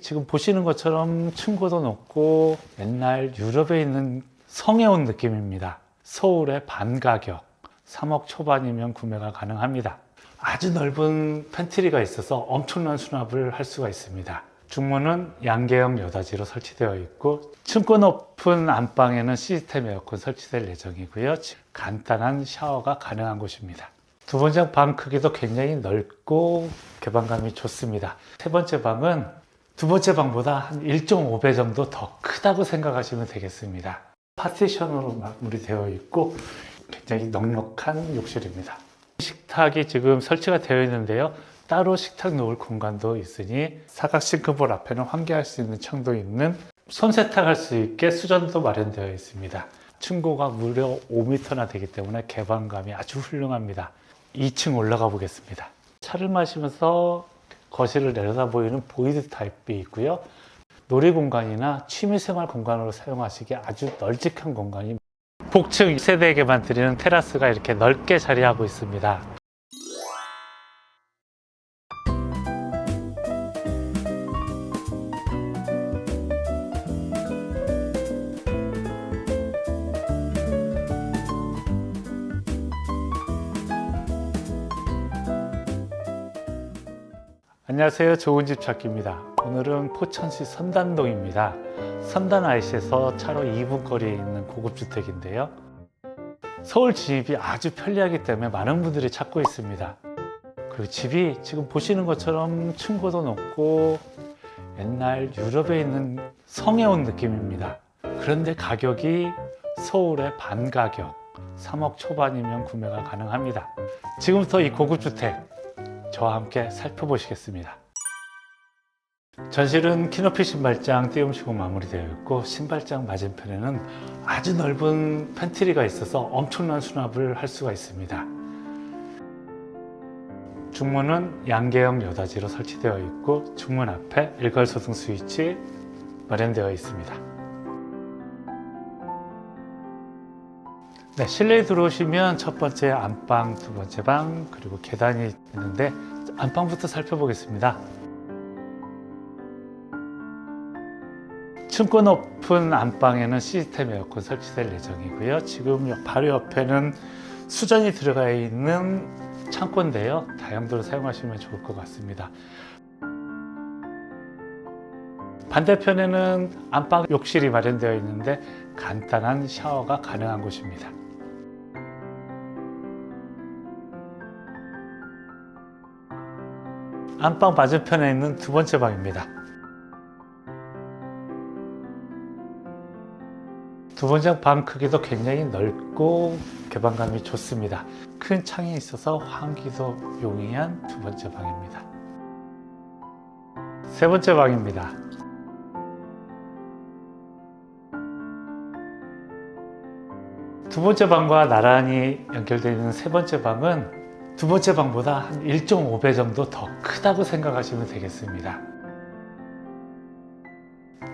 지금 보시는 것처럼 층고도 높고 옛날 유럽에 있는 성에 온 느낌입니다. 서울의 반 가격 3억 초반이면 구매가 가능합니다. 아주 넓은 팬트리가 있어서 엄청난 수납을 할 수가 있습니다. 중문은 양계형 여닫이로 설치되어 있고 층고 높은 안방에는 시스템 에어컨 설치될 예정이고요. 간단한 샤워가 가능한 곳입니다. 두 번째 방 크기도 굉장히 넓고 개방감이 좋습니다. 세 번째 방은 두 번째 방보다 한 1.5배 정도 더 크다고 생각하시면 되겠습니다. 파티션으로 마무리되어 있고 굉장히 넉넉한 욕실입니다. 식탁이 지금 설치가 되어 있는데요. 따로 식탁 놓을 공간도 있으니 사각 싱크볼 앞에는 환기할 수 있는 창도 있는 손 세탁할 수 있게 수전도 마련되어 있습니다. 층고가 무려 5m나 되기 때문에 개방감이 아주 훌륭합니다. 2층 올라가 보겠습니다. 차를 마시면서 거실을 내려다 보이는 보이드 타입이 있고요. 놀이 공간이나 취미생활 공간으로 사용하시기에 아주 널찍한 공간이 복층 세대에게만 드리는 테라스가 이렇게 넓게 자리하고 있습니다. 안녕하세요. 좋은 집 찾기입니다. 오늘은 포천시 선단동입니다. 선단 IC에서 차로 2분 거리에 있는 고급 주택인데요. 서울 진입이 아주 편리하기 때문에 많은 분들이 찾고 있습니다. 그리고 집이 지금 보시는 것처럼 층고도 높고 옛날 유럽에 있는 성에 온 느낌입니다. 그런데 가격이 서울의 반 가격 3억 초반이면 구매가 가능합니다. 지금부터 이 고급 주택 저와 함께 살펴보시겠습니다. 전실은 키높이 신발장 띄움식으로 마무리되어 있고 신발장 맞은편에는 아주 넓은 팬트리가 있어서 엄청난 수납을 할 수가 있습니다. 중문은 양계형 여닫이로 설치되어 있고 중문 앞에 일괄소등 스위치 마련되어 있습니다. 네, 실내에 들어오시면 첫 번째 안방, 두 번째 방, 그리고 계단이 있는데 안방부터 살펴보겠습니다. 층고 높은 안방에는 시스템 에어컨 설치될 예정이고요. 지금 바로 옆에는 수전이 들어가 있는 창고인데요. 다용도로 사용하시면 좋을 것 같습니다. 반대편에는 안방 욕실이 마련되어 있는데 간단한 샤워가 가능한 곳입니다. 안방 맞은편에 있는 두 번째 방입니다. 두 번째 방 크기도 굉장히 넓고 개방감이 좋습니다. 큰 창이 있어서 환기도 용이한 두 번째 방입니다. 세 번째 방입니다. 두 번째 방과 나란히 연결되어 있는 세 번째 방은 두 번째 방보다 한 1.5배 정도 더 크다고 생각하시면 되겠습니다.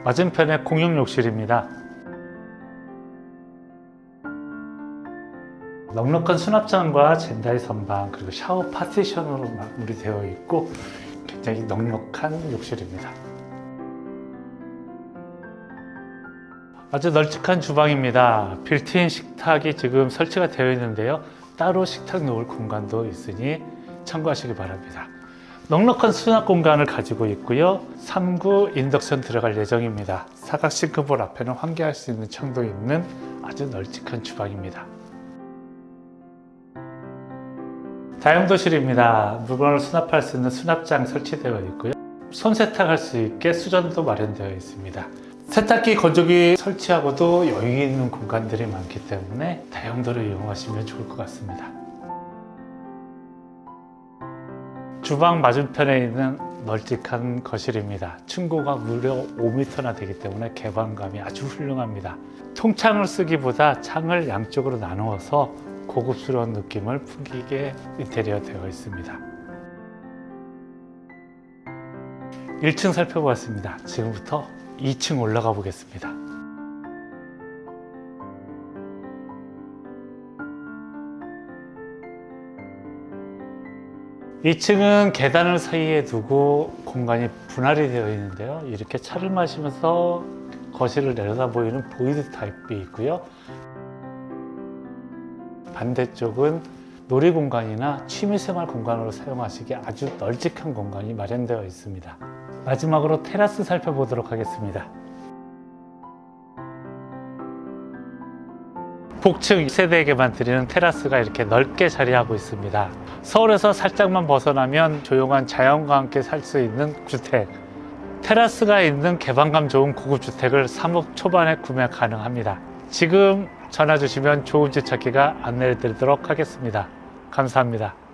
맞은편에 공용 욕실입니다. 넉넉한 수납장과 젠다이 선반 그리고 샤워 파티션으로 마무리되어 있고 굉장히 넉넉한 욕실입니다. 아주 널찍한 주방입니다. 빌트인 식탁이 지금 설치가 되어 있는데요. 따로 식탁 놓을 공간도 있으니 참고하시기 바랍니다. 넉넉한 수납 공간을 가지고 있고요. 3구 인덕션 들어갈 예정입니다. 사각 싱크볼 앞에는 환기할 수 있는 창도 있는 아주 널찍한 주방입니다. 다용도실입니다. 물건을 수납할 수 있는 수납장 설치되어 있고요. 손 세탁할 수 있게 수전도 마련되어 있습니다. 세탁기, 건조기 설치하고도 여유 있는 공간들이 많기 때문에 다용도를 이용하시면 좋을 것 같습니다. 주방 맞은편에 있는 널찍한 거실입니다. 층고가 무려 5m나 되기 때문에 개방감이 아주 훌륭합니다. 통창을 쓰기보다 창을 양쪽으로 나누어서 고급스러운 느낌을 풍기게 인테리어 되어 있습니다. 1층 살펴보았습니다. 지금부터 2층 올라가 보겠습니다. 2층은 계단을 사이에 두고 공간이 분할이 되어 있는데요. 이렇게 차를 마시면서 거실을 내려다 보이는 보이드 타입이 있고요. 반대쪽은 놀이 공간이나 취미생활 공간으로 사용하시기에 아주 널찍한 공간이 마련되어 있습니다. 마지막으로 테라스 살펴보도록 하겠습니다. 복층 세대에게만 드리는 테라스가 이렇게 넓게 자리하고 있습니다. 서울에서 살짝만 벗어나면 조용한 자연과 함께 살 수 있는 주택. 테라스가 있는 개방감 좋은 고급 주택을 3억 초반에 구매 가능합니다. 지금 전화 주시면 좋은 집 찾기가 안내해 드리도록 하겠습니다. 감사합니다.